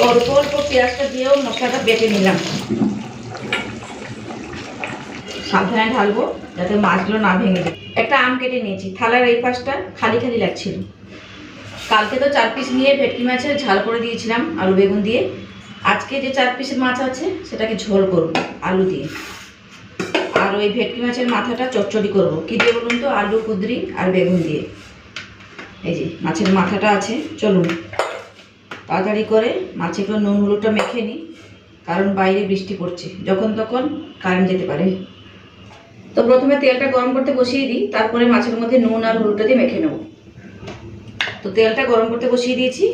অল্প অল্প পেঁয়াজটা দিয়েও মশলাটা বেটে নিলাম। সাবধানে ঢালবো, যাতে মাছগুলো না ভেঙে যায়। একটা আম কেটে নিয়েছি, থালার এই পাশটা খালি খালি লাগছিল। কালকে তো চার পিস নিয়ে ভেটকি মাছের ঝাল করে দিয়েছিলাম, আলু বেগুন দিয়ে। আজকে যে চার পিসের মাছ আছে, সেটাকে ঝোল করব, আলু দিয়ে। আর ওই ভেটকি মাছের মাথাটা চচ্চড়ি করব। কী দিয়ে বলুন তো? আলু, কুদরি আর বেগুন দিয়ে। এই যে, মাছের মাথাটা আছে, চলুন। তাড়াতাড়ি করে মাছেগুলো নুন, হলুদটা মেখে নিই, কারণ বাইরে বৃষ্টি পড়ছে। যখন তখন কারেন্ট যেতে পারে। তো প্রথমে তেলটা গরম করতে বসিয়ে দিই, তারপরে মাছের মধ্যে নুন আর হলুদটা দিয়ে মেখে নেব। তো তেলটা গরম করতে বসিয়ে দিয়েছি,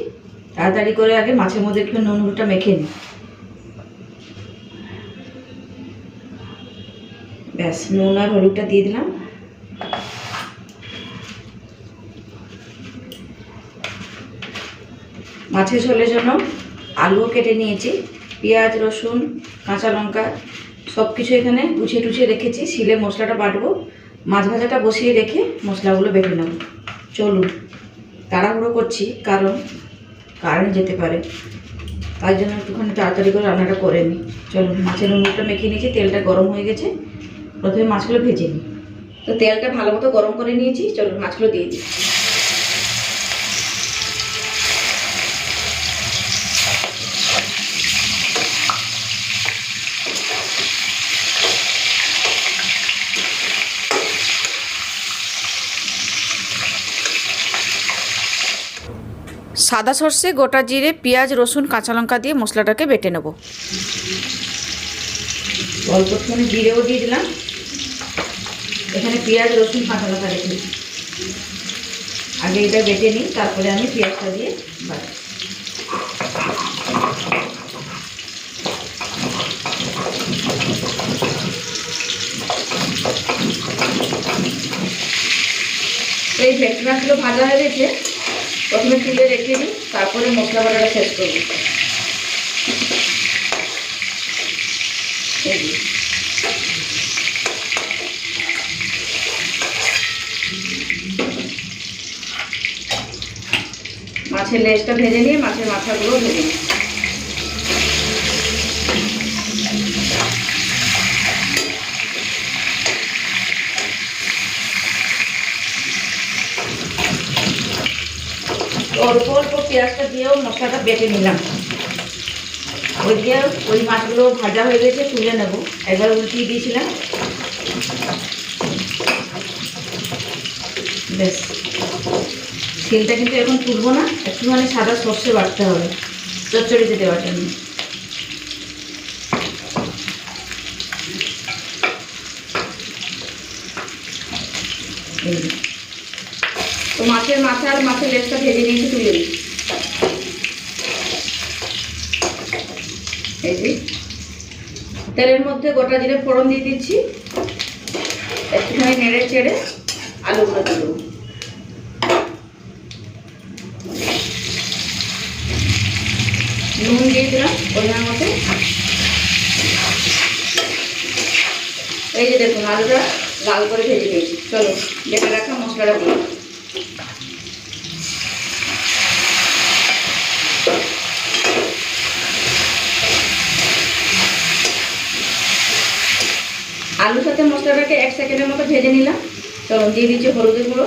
তাড়াতাড়ি করে আগে মাছের মধ্যে একটু নুন, হলুদটা মেখে নিই। ব্যাস, নুন আর হলুদটা দিয়ে দিলাম। মাছের ঝোলের জন্য আলুও কেটে নিয়েছি, পেঁয়াজ, রসুন, কাঁচা লঙ্কা সব কিছু এখানে গুছিয়ে টুছিয়ে রেখেছি, শিলে মশলাটা বাটবো, মাছ ভাজাটা বসিয়ে রেখে মশলাগুলো বেটে নেব। চলুন, তাড়াহুড়ো করছি, কারণ কারেন্ট যেতে পারে। তার জন্য একটুখানি তাড়াতাড়ি করে রান্নাটা করে নিই। চলুন, মাছের নুনটা মেখে নিয়েছি, তেলটা গরম হয়ে গেছে। প্রথমে মাছগুলো ভেজে নিই। তো তেলটা ভালো মতো গরম করে নিয়েছি, চলুন মাছগুলো দিয়ে দিই। সাদা সর্ষে, গোটা জিরে, পেঁয়াজ, রসুন, কাঁচা লঙ্কা দিয়ে মশলাটাকে বেটে নেব। অল্প জিরেও দিয়ে দিলাম। এখানে পেঁয়াজ, রসুন, কাঁচা লঙ্কা রেখেছি আগে এটা বেটে নিই, তারপরে আমি পেঁয়াজটা দিয়ে তো এই ভেটকি ভাজা হয়ে গেছে। প্রথমে তুলে রেখে দিই, তারপরে মশলা বাটাটা শেষ করব। মাছের লেজটা ভেজে নিয়ে মাছের মাথাগুলো ভেজে নিই। অল্প অল্প পেঁয়াজটা দিয়েও মশলাটা বেটে নিলাম। ওই দিয়ে ওই মাছগুলো ভাজা হয়ে গেছে, তুলে নেব। একবার উল্টিয়ে দিয়েছিলাম। বেশ শিলটা কিন্তু এখন তুলবো না, একটুখানি সাদা সর্ষে বাটতে হবে, চচ্চড়িতে দেওয়ার জন্য। এই মাছের মাথা আর মাছের লেজটা ভেজে নিয়েছি তুলে যে। তেলের মধ্যে গোটা জিরে ফোড়ন দিয়ে দিচ্ছি। একটুখানি নেড়ে চেড়ে আলুগুলো দিয়ে দেবো। নুন দিয়ে দিলাম মতো। এই যে দেখুন, আলুটা লাল করে ভেজে নিয়েছি। চলো, বেটে রাখা মশলাটা দিই আলুর সাথে মশলাটাকে এক সেকেন্ডের মতো ভেজে নিলাম। চলো দিয়ে দিচ্ছি হলুদের গুঁড়ো।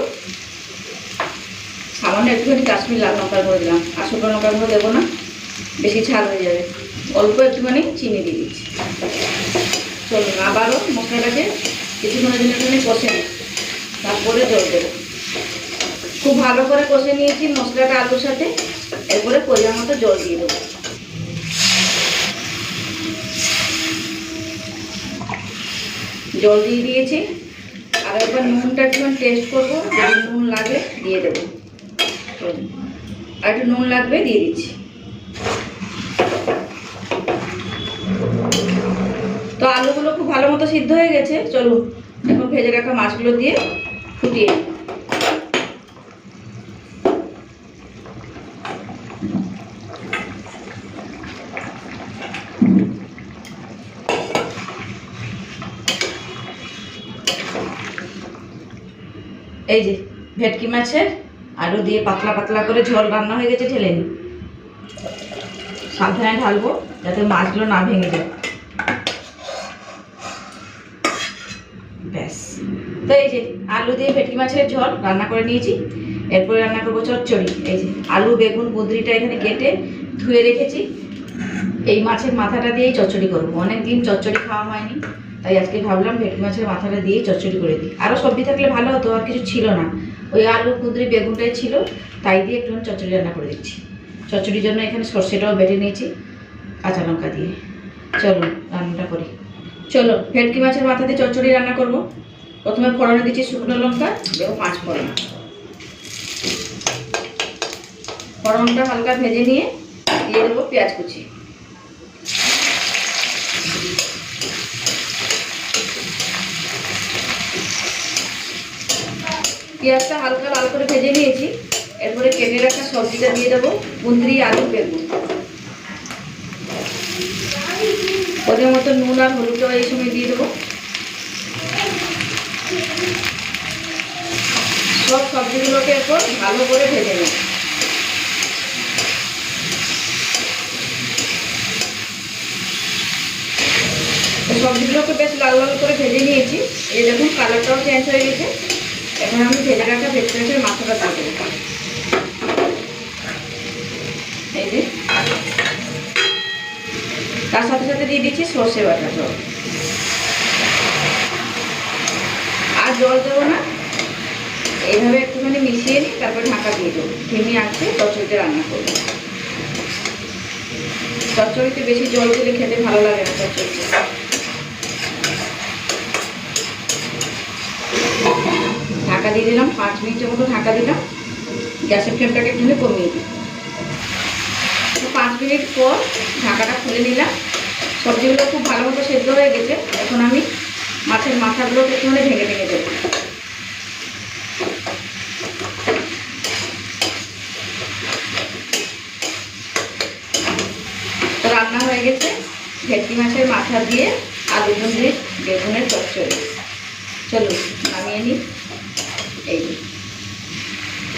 সামান্য একটুখানি কাশ্মীর লাল লঙ্কা গুঁড়ো দিলাম। আর শুকনো লঙ্কা গুঁড়ো দেবো না। বেশি ঝাল হয়ে যাবে। অল্প একটুখানি চিনি দিয়ে দিচ্ছি। চলুন, আবারও মশলাটাকে কিছুক্ষণের জন্য একটুখানি কষে নিই। তারপরে জল দেবো। খুব ভালো করে কষে নিয়েছি, মশলাটা আলুর সাথে। এরপরে পরিমাণ মতো জল দিয়ে দেবো। জল দিয়ে দিয়েছি। আর একবার নুনটা একটুখানি টেস্ট করব, যদি নুন লাগে দিয়ে দেবো। আর একটু নুন লাগবে, দিয়ে দিচ্ছি। তো আলুগুলো খুব ভালো মতো সিদ্ধ হয়ে গেছে। চলুন, এখন ভেজে রাখা মাছগুলো দিয়ে ফুটিয়ে এই যে, ভেটকি মাছের আলু দিয়ে পাতলা পাতলা করে ঝোল রান্না হয়ে গেছে, ঢেলে নিই সাবধানে ঢালবো, যাতে মাছগুলো না ভেঙে যায়। ব্যাস। তো এই যে, আলু দিয়ে ভেটকি মাছের ঝোল রান্না করে নিয়েছি। এরপরে রান্না করব চচ্চড়ি। এই যে, আলু, বেগুন কুঁদরিটা এখানে কেটে ধুয়ে রেখেছি। এই মাছের মাথাটা দিয়েই চচ্চড়ি করব। অনেক দিন চচ্চড়ি খাওয়া হয়নি। তাই আজকে ভাবলাম ভেটকি মাছের মাথাটা দিয়ে চচ্চড়ি করে দিই। আরও সবজি থাকলে ভালো হতো, আর কিছু ছিল না। ওই আলু, কুঁদরি, বেগুনটাই ছিল, তাই দিয়ে একটু চচ্চড়ি রান্না করে দিচ্ছি। চচ্চড়ির জন্য এখানে সর্ষেটাও বেটে নিয়েছি, কাঁচা লঙ্কা দিয়ে। চলো, রান্নাটা করি। চলো, ভেটকি মাছের মাথা দিয়ে চচ্চড়ি রান্না করব। প্রথমে ফোড়নে দিচ্ছি শুকনো লঙ্কা দেবো পাঁচ ফোড়ন। ফোড়নটা হালকা ভেজে নিয়ে দিয়ে দেবো পেঁয়াজ কুচি। পেঁয়াজটা হালকা লাল করে ভেজে নিয়েছি। এরপরে কেটে রাখা সবজিটা দিয়ে দেবো কুন্দ্রি আলু, বেগুন। ওদের মতো নুন আর হলুদটাও এই সময় দিয়ে দেবো। সব সবজিগুলোকে এরপর ভালো করে ভেজে নেব। সবজিগুলোকে বেশ লাল লাল করে ভেজে নিয়েছি। এই দেখুন কালারটাও চেঞ্জ হয়ে গেছে। এখন আমি ভেজে রাখা ভেতরে মাথাটা দিয়ে দেবো। তার সাথে সাথে দিয়ে দিচ্ছি সর্ষে বাটা জল। আর জল দেবো না। এইভাবে একটুখানি মিশিয়ে নিই তারপর ঢাকা দিয়ে দেবো। ধিমি আঁচে চচ্চড়িতে রান্না করব। চচ্চড়িতে বেশি জল দিলে খেতে ভালো লাগে না চচ্চড়িতে ঢাকা দিয়ে দিলাম, পাঁচ মিনিটের মতো ঢাকা দিলাম। গ্যাসের ফ্লেমটাকে একটুখানি কমিয়ে দিই তো পাঁচ মিনিট পর ঢাকাটা খুলে নিলাম। সবজিগুলো খুব ভালো মতো সেদ্ধ হয়ে গেছে। এখন আমি মাছের মাথাগুলোকে একটুখানি ভেঙে ভেঙে দেবো। রান্না হয়ে গেছে। ভেটকি মাছের মাথা দিয়ে আলু গুঁড়ি বেগুনের চচ্চড়ি চলুন, নামিয়ে নিই। এই।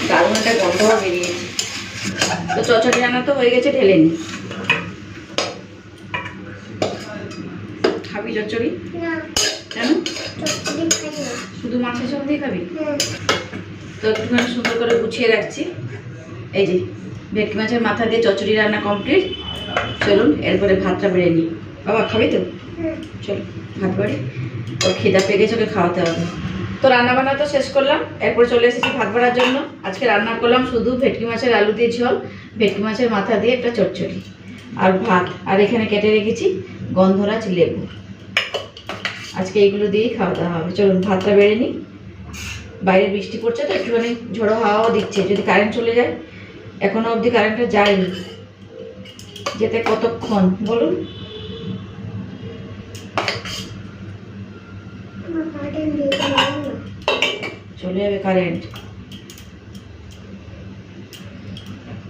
দারুণ একটা গন্ধও বেরিয়েছে। তো চচ্চড়ি রান্না তো হয়ে গেছে ঢেলে নি। খাবি চচ্চড়ি? কেন? শুধু মাছের দিয়ে খাবি। তো একটুখানি সুন্দর করে গুছিয়ে রাখছি। এই যে ভেটকি মাছের মাথা দিয়ে চচ্চড়ি রান্না কমপ্লিট। চলুন এরপরে ভাতটা বেড়ে নিই। বাবা খাবি তো। চলো ভাত বাড়ি। ওর খিদা পেয়ে গেছে ওকে খাওয়াতে হবে। তো রান্না বান্না তো শেষ করলাম। এরপর চলে এসেছি ভাত বাড়ার জন্য। আজকে রান্না করলাম শুধু ভেটকি মাছের আলু দিয়ে ঝোল, ভেটকি মাছের মাথা দিয়ে একটা চচ্চড়ি আর ভাত। আর এখানে কেটে রেখেছি গন্ধরাজ লেবু। আজকে এইগুলো দিয়েই খাওয়া দাওয়া হবে। চলুন, ভাতটা বেড়ে নিই। বাইরে বৃষ্টি পড়ছে তো, একটুখানি ঝোড়ো হাওয়াও দিচ্ছে। যদি কারেন্ট চলে যায় এখনও অবধি কারেন্টটা যায়নি। যেতে কতক্ষণ? বলুন কার্টেন দিয়ে দাও না। চলে যাবে কারেন্ট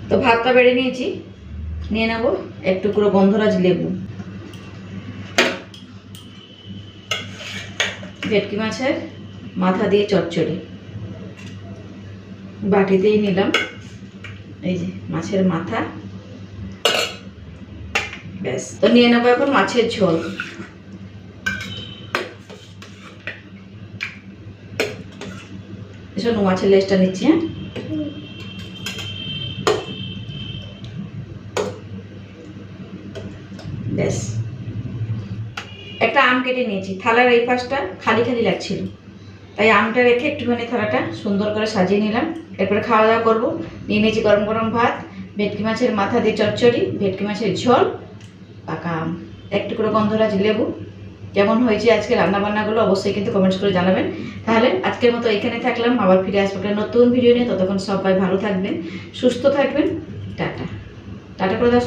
তো ভাতটা বেড়ে নিয়েছি, নিয়ে নেব এক টুকরো গন্ধরাজ লেবু। ভেটকি মাছের মাথা দিয়ে চচ্চড়ি। বাটিতেই নিলাম, এই যে মাছের মাথা। ব্যাস। তো নিয়ে নেব এখন মাছের ঝোল। শোনো মাছের লেজটা নিচ্ছি হ্যাঁ। ব্যাস। একটা আম কেটে নিয়েছি। থালার এই পাশটা খালি খালি লাগছিল। তাই আমটা রেখে একটুখানি থালাটা সুন্দর করে সাজিয়ে নিলাম। এরপরে খাওয়া দাওয়া করব। নিয়ে নিয়েছি গরম গরম ভাত, ভেটকি মাছের মাথা দিয়ে চচ্চড়ি, ভেটকি মাছের ঝোল, পাকা আম। একটু করে গন্ধরাজ লেবু। কেমন হয়েছে আজকে রান্নাবান্নাগুলো অবশ্যই কিন্তু কমেন্টস করে জানাবেন। তাহলে আজকের মতো এখানে থাকলাম। আবার ফিরে আসব একটা নতুন ভিডিও নিয়ে। ততক্ষণ সবাই ভালো থাকবেন, সুস্থ থাকবেন। টাটা। টাটা করে দাও